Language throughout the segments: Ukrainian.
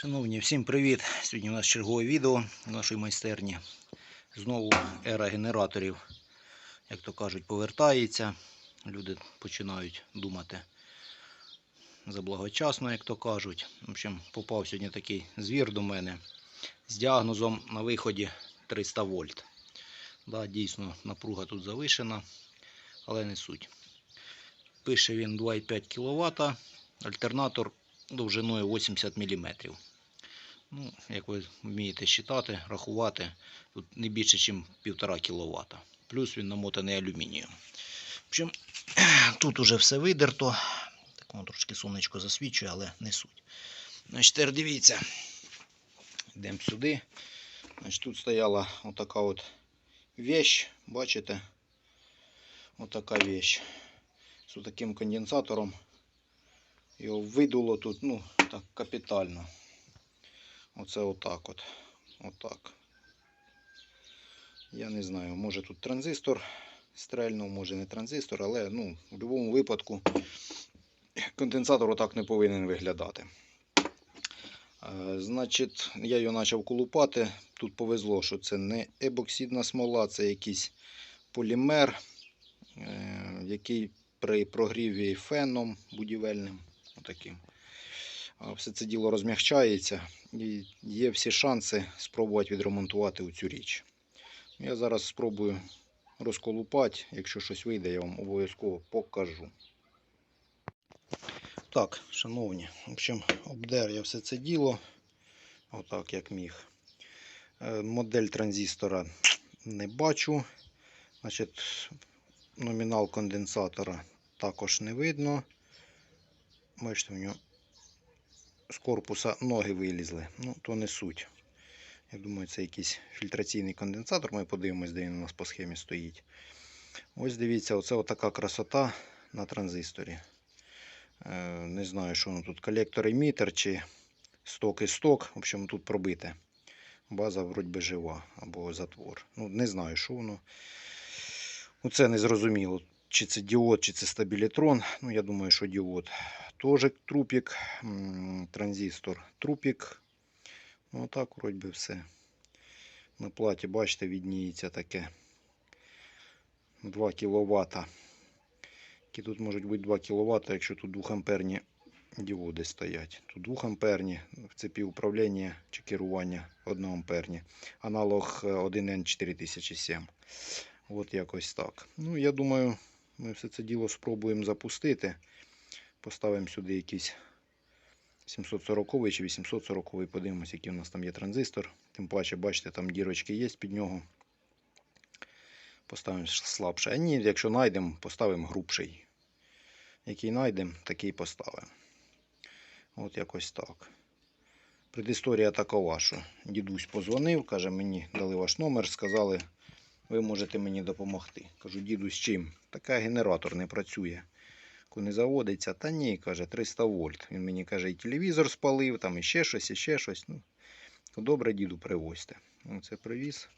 Шановні, всім привіт! Сьогодні у нас чергове відео в нашій майстерні. Знову ера генераторів, як то кажуть, повертається. Люди починають думати заблагочасно, як то кажуть. В общем, попав сьогодні такий звір до мене з діагнозом на виході 300 вольт. Да, дійсно, напруга тут завишена, але не суть. Пише він 2,5 кВт, альтернатор довжиною 80 мм. Ну, як ви вмієте считати, рахувати, тут не більше, ніж 1,5 кВт. Плюс він намотаний алюмінієм. В тут уже все видерто. Так воно трошки сонечко засвічує, але не суть. Значить, тепер дивіться. Йдемо сюди. Значить, тут стояла отака от вещь, бачите? Отака вещь. З таким конденсатором. Його видуло тут, ну, так капітально. Оце отак от. Отак. Я не знаю, може тут транзистор стрельнув, може не транзистор, але ну, в будь-якому випадку конденсатор отак не повинен виглядати. Е, Значить, я його почав колупати. Тут повезло, що це не ебоксидна смола, це якийсь полімер, е, який при прогріві феном будівельним, отаким, все це діло розмягчається і є всі шанси спробувати відремонтувати цю річ. Я зараз спробую розколупати. Якщо щось вийде, я вам обов'язково покажу. Так, шановні, в общем, обдер я все це діло. Отак, як міг. Е, Модель транзистора не бачу. Значить, номінал конденсатора також не видно. Бачите, у нього з корпуса ноги вилізли. Ну, то не суть. Я думаю, це якийсь фільтраційний конденсатор. Ми подивимось, де він у нас по схемі стоїть. Ось дивіться, оце отака красота на транзисторі. Е, Не знаю, що воно тут колектор емітер чи сток і сток. В общем, тут пробите. База вроді би жива або затвор. Ну, не знаю, що воно. Оце не зрозуміло. Чи це діод, чи це стабілітрон. Ну, я думаю, що діод. Теж трупік, транзистор трупік. Ну, так, вроді би все. На платі, бачите, відніється таке 2 кВт. Які тут можуть бути 2 кВт, якщо тут 2 амперні діоди стоять. Тут 2 амперні в цепі управління чи керування 1 амперні. Аналог е, 1N4007. От якось так. Ну, я думаю, ми все це діло спробуємо запустити. Поставимо сюди якийсь 740 чи 840, подивимося, який у нас там є транзистор. Тим паче, бачите, там дірочки є під нього. Поставимо слабше. А ні, якщо знайдемо, поставимо грубший. Який знайдемо, такий поставимо. От якось так. Предісторія такова, що дідусь позвонив, каже, мені дали ваш номер, сказали, ви можете мені допомогти. Кажу, діду, з чим? Така генератор не працює. Не заводиться, та ні, каже, 300 вольт. Він мені каже, і телевізор спалив, там і ще щось, і ще щось. Ну, добре, діду, привозьте. Оце привіз.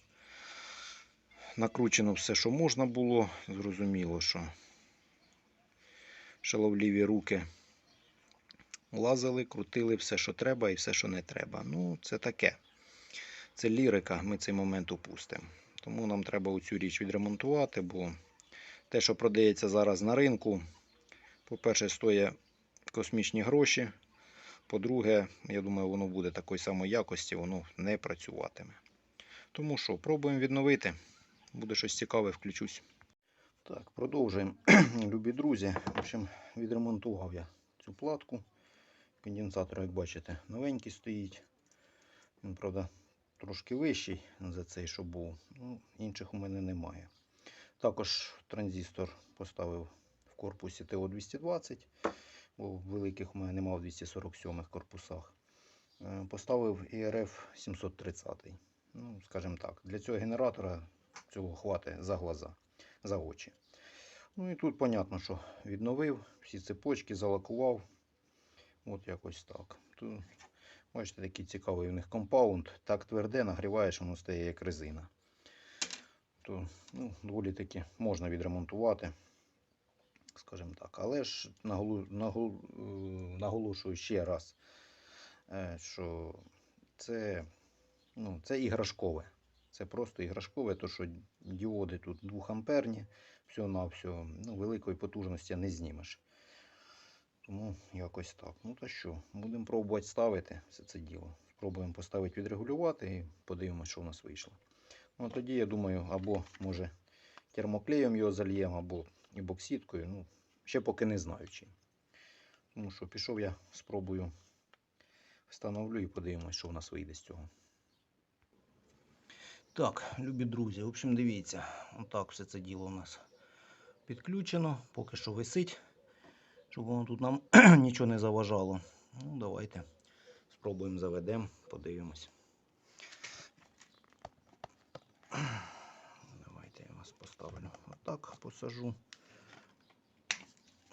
Накручено все, що можна було. Зрозуміло, що шаловліві руки лазили, крутили все, що треба, і все, що не треба. Ну, це таке. Це лірика, ми цей момент упустимо. Тому нам треба цю річ відремонтувати, бо те, що продається зараз на ринку, по-перше, стоїть космічні гроші. По-друге, я думаю, воно буде такої самої якості, воно не працюватиме. Тому що, пробуємо відновити. Буде щось цікаве, включусь. Так, продовжуємо, любі друзі. В общем, відремонтував я цю платку. Конденсатор, як бачите, новенький стоїть. Він, правда, трошки вищий за цей, що був. Ну, інших у мене немає. Також транзистор поставив корпусі ТО-220, бо в великих у мене немає в 247 корпусах. Е, Поставив ІРФ 730. Ну, скажімо так, для цього генератора цього хватить за глаза, за очі. Ну і тут, понятно, що відновив всі цепочки, залакував. От якось так. Тут, бачите, такий цікавий у них компаунд. Так тверде, нагріваєш, воно стає як резина. То, ну, доволі таки можна відремонтувати, скажімо так. Але ж е, наголошую ще раз. е, що це, ну, це іграшкове. Це просто іграшкове, то що діоди тут 2 амперні, все на все, ну, великої потужності не знімеш. Тому якось так. Ну то що, будемо пробувати ставити все це діло. Спробуємо поставити відрегулювати і подивимося, що в нас вийшло. Ну тоді я думаю, або може термоклеєм його зальємо, або і боксіткою. Ну, ще поки не знаю чим. Тому що пішов я, спробую встановлю і подивимось, що в нас вийде з цього. Так, любі друзі, в общем, дивіться, отак все це діло у нас підключено, поки що висить, щоб воно тут нам нічого не заважало. Ну, давайте спробуємо заведемо, подивимось. Давайте я вас поставлю отак, посажу.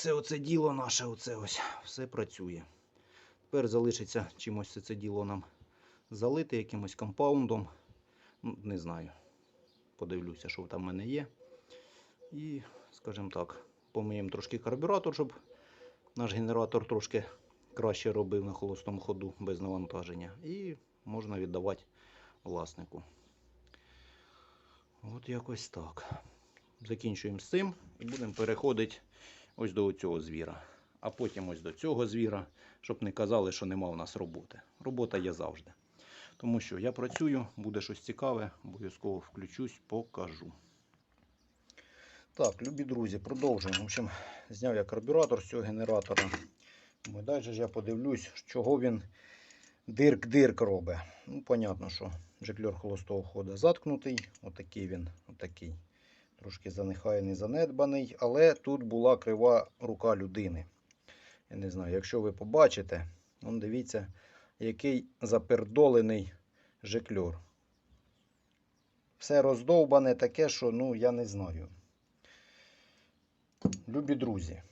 все оце діло наше, оце ось, все працює. Тепер залишиться чимось це діло нам залити якимось компаундом. Ну, не знаю. Подивлюся, що там в мене є. І, скажімо так, помиємо трошки карбюратор, щоб наш генератор трошки краще робив на холостому ходу без навантаження. І можна віддавати власнику. От якось так. Закінчуємо з цим і будемо переходити ось до цього звіра. А потім ось до цього звіра, щоб не казали, що нема в нас роботи. Робота є завжди. Тому що я працюю, буде щось цікаве, обов'язково включусь, покажу. Так, любі друзі, продовжуємо. В общем, зняв я карбюратор з цього генератора. Далі ж я подивлюсь, чого він дирк-дирк робить. Ну, понятно, що жикльор холостого ходу заткнутий. Отакий він, отакий. Трошки занехайний, занедбаний, але тут була крива рука людини. Я не знаю, якщо ви побачите, он дивіться, який запердолений жикльор. Все роздовбане таке, що ну, я не знаю. Любі друзі,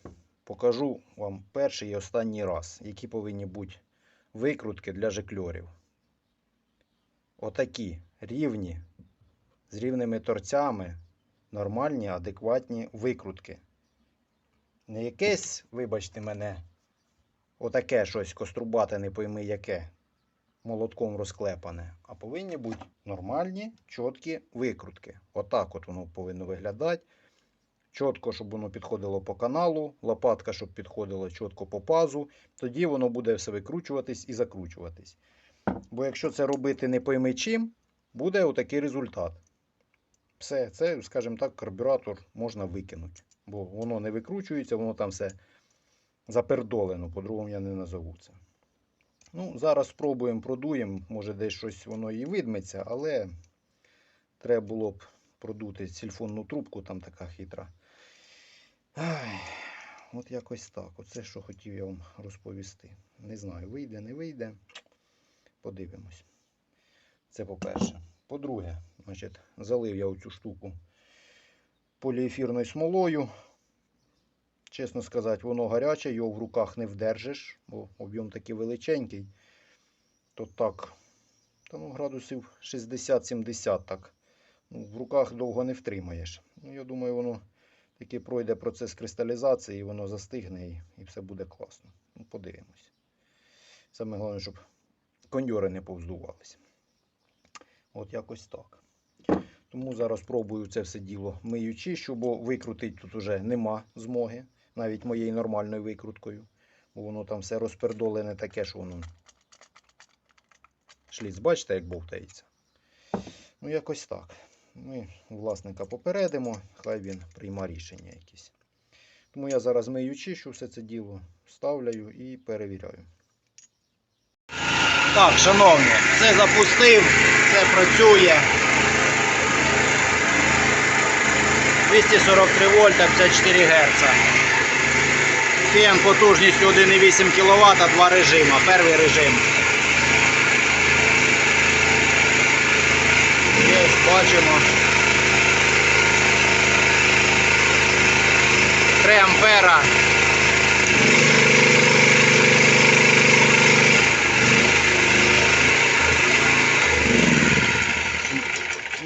покажу вам перший і останній раз, які повинні бути викрутки для жикльорів. Отакі рівні, з рівними торцями, нормальні, адекватні викрутки. Не якесь, вибачте мене, отаке щось кострубате, не пойми яке, молотком розклепане, а повинні бути нормальні, чіткі викрутки. Отак от воно повинно виглядати. Чітко, щоб воно підходило по каналу, лопатка, щоб підходила чітко по пазу. Тоді воно буде все викручуватись і закручуватись. Бо якщо це робити не пойми чим, буде отакий результат. Все, це, скажімо так, карбюратор можна викинути. Бо воно не викручується, воно там все запердолено, по-другому я не назову це. Ну, зараз спробуємо, продуємо, може десь щось воно і видметься, але треба було б продути сільфонну трубку, там така хитра. От якось так. Оце, що хотів я вам розповісти. Не знаю, вийде, не вийде. Подивимось. Це по-перше. По-друге, залив я оцю штуку поліефірною смолою. Чесно сказати, воно гаряче, його в руках не вдержиш, бо об'єм такий величенький. То так, та ну, градусів 60-70 так. Ну, в руках довго не втримаєш. Ну, я думаю, воно таки пройде процес кристалізації, воно застигне і, все буде класно. Подивимось. Саме головне, щоб кондьори не повздувалися. От якось так. Тому зараз пробую це все діло мию чищу, бо викрутити тут уже нема змоги, навіть моєю нормальною викруткою. Бо воно там все розпердолене таке, що воно. Шліц, бачите, як бовтається. Ну, якось так. Ми власника попередимо, хай він прийма рішення якісь. Тому я зараз мию чищу все це діло, ставляю і перевіряю. Так, шановні, все запустив, все працює. 243 вольта, 54 Гц. Фен потужністю 1,8 кВт, два режима. Перший режим. Ось бачимо. 3 ампера.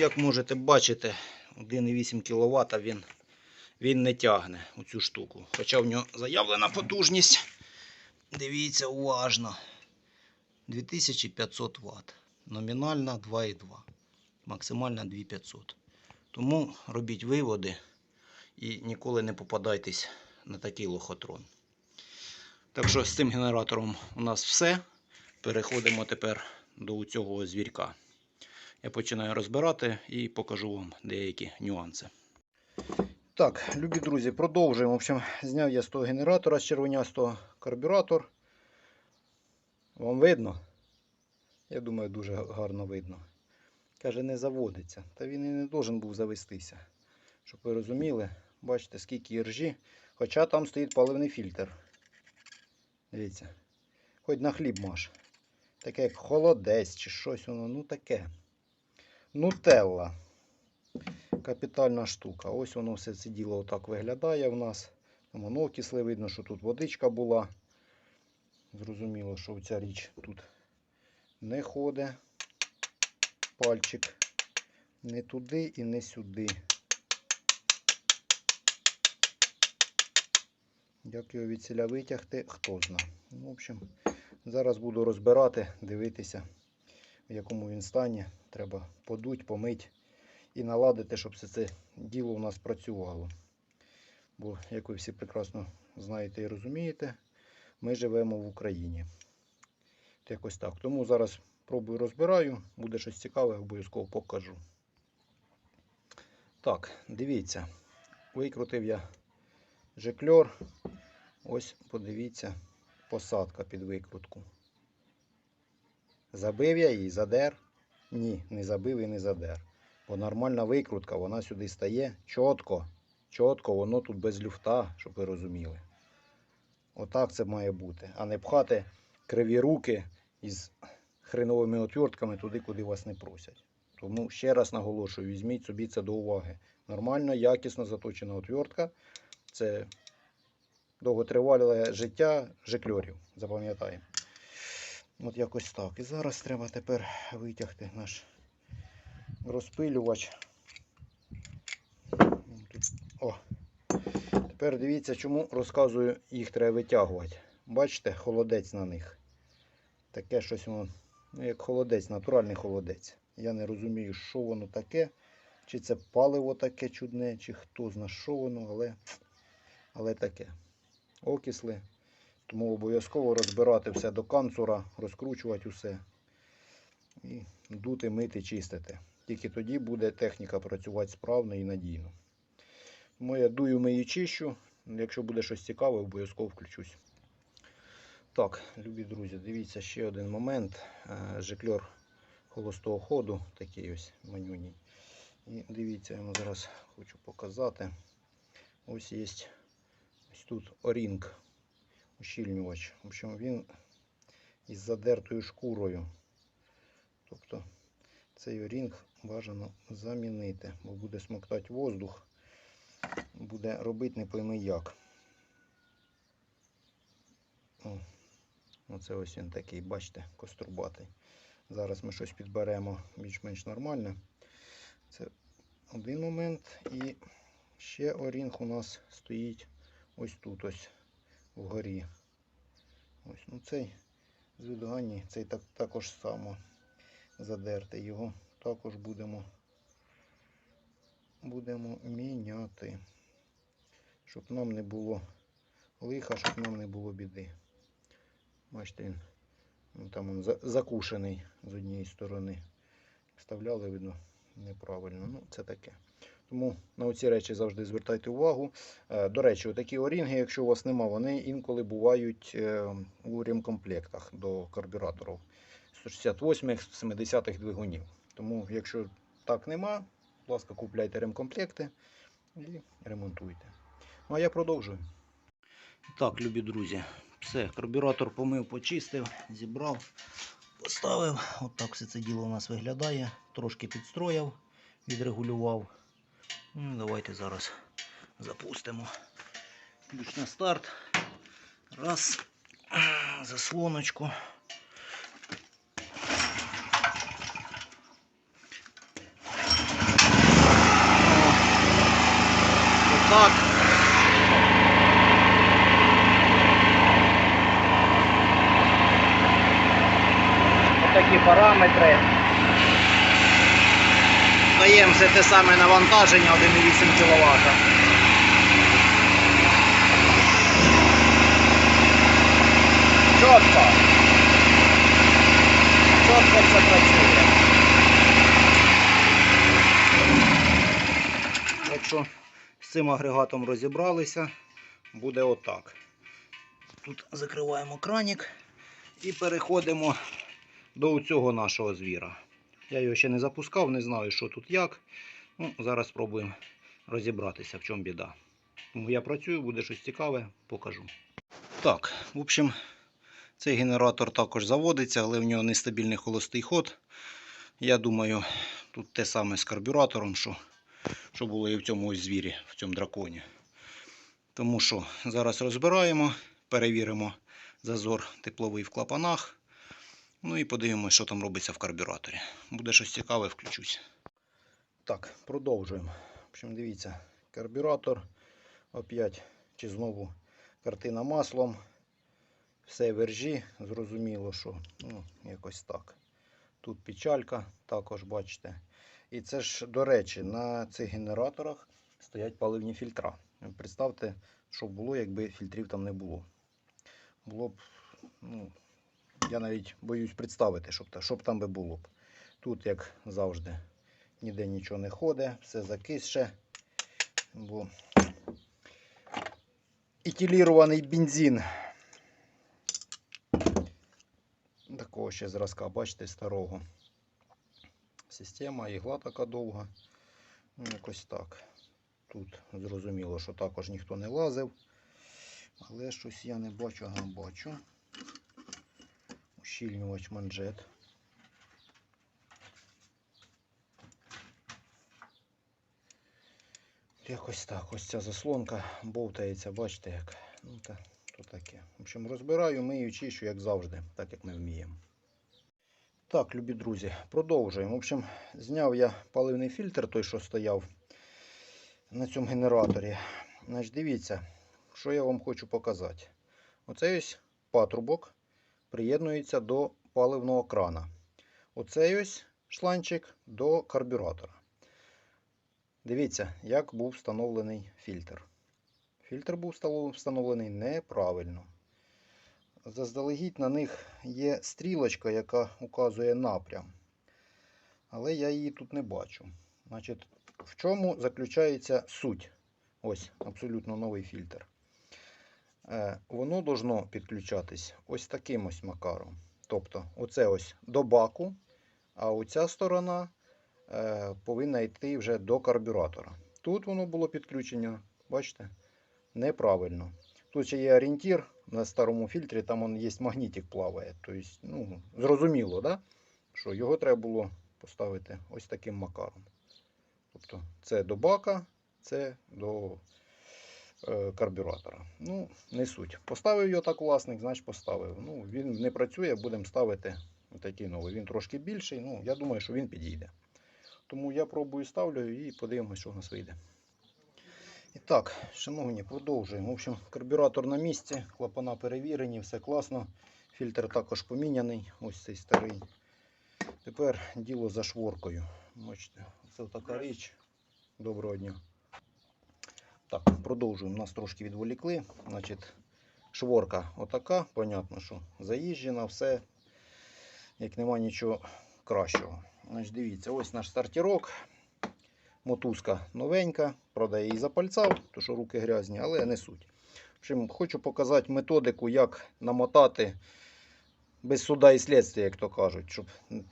Як можете бачити, 1,8 кВт він, він не тягне у цю штуку. Хоча в нього заявлена потужність. Дивіться уважно. 2500 Вт. Номінальна 2,2. Максимальна 2500. Тому робіть виводи і ніколи не попадайтесь на такий лохотрон. Так що з цим генератором у нас все. Переходимо тепер до цього звірка. Я починаю розбирати і покажу вам деякі нюанси. Так, любі друзі, продовжуємо. В общем, зняв я з того генератора з червонястого карбюратор. Вам видно? Я думаю, дуже гарно видно. Каже, не заводиться. Та він і не должен був завестися. Щоб ви розуміли, бачите, скільки іржі. Хоча там стоїть паливний фільтр. Дивіться. Хоч на хліб маш. Таке як холодець чи щось воно, ну таке. Нутелла. Капітальна штука. Ось воно все це діло отак виглядає в нас. Воно окисли, видно, що тут водичка була. Зрозуміло, що ця річ тут не ходить. Пальчик не туди і не сюди. Як його від ціля витягти, хто знає. Ну, в общем, зараз буду розбирати, дивитися, в якому він стані. Треба подуть, помить і наладити, щоб все це діло у нас працювало. Бо, як ви всі прекрасно знаєте і розумієте, ми живемо в Україні. Якось так. Тому зараз пробую розбираю, буде щось цікаве, обов'язково покажу. Так, дивіться, викрутив я жекльор. Ось подивіться, посадка під викрутку. Забив я її, задер? Ні, не забив і не задер. Бо нормальна викрутка, вона сюди стає чітко. Чітко, воно тут без люфта, щоб ви розуміли. Отак це має бути. А не пхати криві руки із хреновими отвертками туди, куди вас не просять. Тому ще раз наголошую, візьміть собі це до уваги. Нормальна, якісно заточена отвертка. Це довготривале життя жикльорів. Запам'ятаємо. От якось так. І зараз треба тепер витягти наш розпилювач. О. Тепер дивіться, чому розказую, їх треба витягувати. Бачите, холодець на них. Таке щось воно, ну, як холодець, натуральний холодець. Я не розумію, що воно таке. Чи це паливо таке чудне, чи хто зна, що воно, але, але таке. Окисли. Тому обов'язково розбирати все до канцура, розкручувати усе. І дути, мити, чистити. Тільки тоді буде техніка працювати справно і надійно. Тому я дую мию чищу. Якщо буде щось цікаве, обов'язково включусь. Так, любі друзі, дивіться ще один момент. Е, Жикльор холостого ходу, такий ось манюній. І дивіться, я вам зараз хочу показати. Ось є ось тут орінг, ущільнювач. В общем, він із задертою шкурою. Тобто цей орінг бажано замінити, бо буде смоктати воздух, буде робити не пойми як. Оце ось він такий, бачите, кострубатий. Зараз ми щось підберемо більш-менш нормальне. Це один момент. І ще орінг у нас стоїть ось тут ось вгорі. Ось, ну цей з цей так, також само задертий. Його також будемо, будемо міняти. Щоб нам не було лиха, щоб нам не було біди. Бачите, він ну, там він закушений з однієї сторони. Вставляли, видно, неправильно. Ну, це таке. Тому на оці речі завжди звертайте увагу. Е, До речі, такі орінги, якщо у вас нема, вони інколи бувають е, у ремкомплектах до карбюраторів 168-х, 70-х двигунів. Тому, якщо так нема, будь ласка, купляйте ремкомплекти і ремонтуйте. Ну а я продовжую. Так, любі друзі, все, карбюратор помив, почистив, зібрав, поставив. От так все це діло у нас виглядає. Трошки підстроїв. відрегулював. Ну, давайте зараз запустимо. Ключ на старт. Раз. Заслоночку. Отак. Отакі параметри. Даємо все те саме навантаження 1,8 кВт. Чітко. Чітко все працює. Якщо з цим агрегатом розібралися, буде отак. Тут закриваємо кранік і переходимо до цього нашого звіра. Я його ще не запускав, не знаю, що тут як. Ну, зараз спробуємо розібратися, в чому біда. Тому я працюю, буде щось цікаве, покажу. Так, в общем, цей генератор також заводиться, але в нього нестабільний холостий ход. Я думаю, тут те саме з карбюратором, що, що було і в цьому ось звірі, в цьому драконі. Тому що зараз розбираємо, перевіримо зазор тепловий в клапанах. Ну і подивимося, що там робиться в карбюраторі. Буде щось цікаве, включусь. Так, продовжуємо. В общем, дивіться, карбюратор. Опять, чи знову картина маслом. Все вержі, зрозуміло, що ну, якось так. Тут печалька, також бачите. І це ж, до речі, на цих генераторах стоять паливні фільтра. Представте, що було, якби фільтрів там не було. Було б, ну, я навіть боюсь представити, щоб, та- що б там би було б. Тут, як завжди, ніде нічого не ходить, все закисше. Бо етилірований бензин. Такого ще зразка, бачите, старого. Система, ігла така довга. Ну, якось так. Тут зрозуміло, що також ніхто не лазив. Але щось я не бачу, ага, бачу. Ущільнювач манжет. Якось так. Ось ця заслонка бовтається, бачите як. Ну, та, то таке. В общем, розбираю, мию, чищу, як завжди, так як ми вміємо. Так, любі друзі, продовжуємо. В общем, зняв я паливний фільтр, той, що стояв на цьому генераторі. Значить, дивіться, що я вам хочу показати. Оцей ось патрубок приєднується до паливного крана. Оцей ось шланчик до карбюратора. Дивіться, як був встановлений фільтр. Фільтр був встановлений неправильно. Заздалегідь на них є стрілочка, яка указує напрям. Але я її тут не бачу. Значить, в чому заключається суть? Ось абсолютно новий фільтр. Е, воно должно підключатись ось таким ось макаром. Тобто, оце ось до баку, а оця сторона е, повинна йти вже до карбюратора. Тут воно було підключення, бачите, неправильно. Тут ще є орієнтір на старому фільтрі, там є магнітик плаває. Тобто, ну, зрозуміло, да? що його треба було поставити ось таким макаром. Тобто це до бака, це до карбюратора. Ну, не суть. Поставив його так власник, значить поставив. Ну, він не працює, будемо ставити такий новий. Він трошки більший, ну, я думаю, що він підійде. Тому я пробую ставлю і подивимось, що в нас вийде. І так, шановні, продовжуємо. В общем, карбюратор на місці, клапана перевірені, все класно. Фільтр також поміняний, ось цей старий. Тепер діло за шворкою. Бачите, це така річ. Доброго дня. Так, продовжуємо. Нас трошки відволікли. Значить, шворка отака, понятно, що заїжджена, все. Як нема нічого кращого. Значить, дивіться, ось наш стартірок. Мотузка новенька, правда, я її запальцав, тому що руки грязні, але не суть. В общем, хочу показати методику, як намотати без суда і слідства, як то кажуть, щоб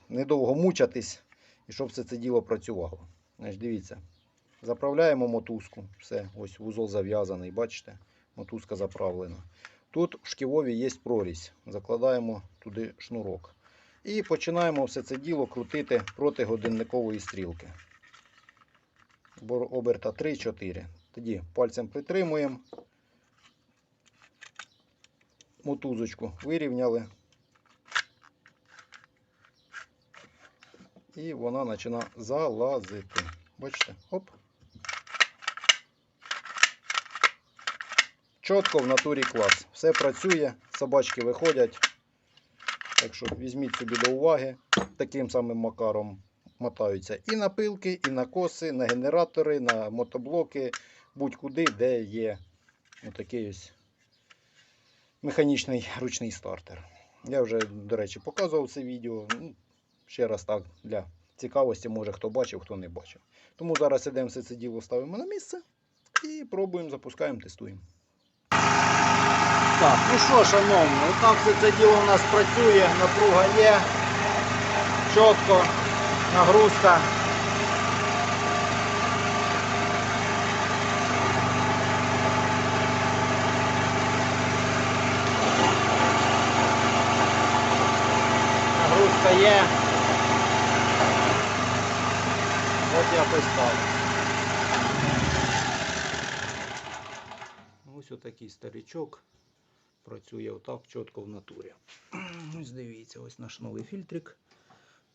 недовго мучатись і щоб все це діло працювало. Значить, дивіться, заправляємо мотузку. Все, ось вузол зав'язаний, бачите, мотузка заправлена. Тут в шківові є прорізь. Закладаємо туди шнурок. І починаємо все це діло крутити проти годинникової стрілки. оберта 3-4. Тоді пальцем притримуємо. Мотузочку вирівняли. І вона починає залазити. Бачите? Оп. Чітко в натурі клас. Все працює, собачки виходять. Так що візьміть собі до уваги. Таким самим макаром мотаються і на пилки, і на коси, на генератори, на мотоблоки, будь-куди, де є отакий ось механічний ручний стартер. Я вже, до речі, показував це відео. Ну, Ще раз так для цікавості, може хто бачив, хто не бачив. Тому зараз ідемо все це діло ставимо на місце і пробуємо, запускаємо, тестуємо. Так, ну що, шановні, отак все це діло у нас працює, напруга є, чітко, нагрузка. Нагрузка є. От якось так. Ось отакий старичок. Працює отак чітко в натурі. Ось дивіться, ось наш новий фільтрик.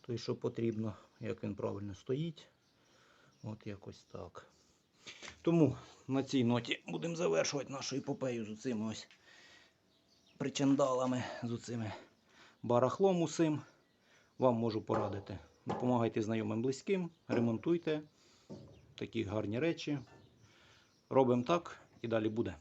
Той, що потрібно, як він правильно стоїть. От якось так. Тому на цій ноті будемо завершувати нашу епопею з цими ось причандалами, з цими барахлом усим. Вам можу порадити. Допомагайте знайомим близьким, ремонтуйте такі гарні речі. Робимо так і далі буде.